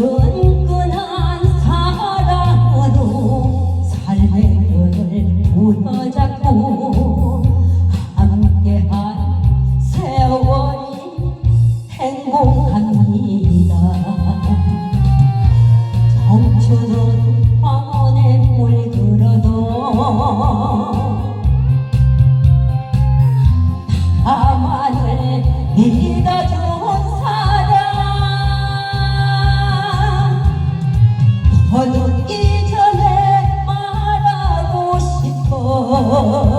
끈끈한 사랑으로 삶의 끈을 붙어잡고 함께한 세월이 행복합니다. 가기 전에 말하고 싶어.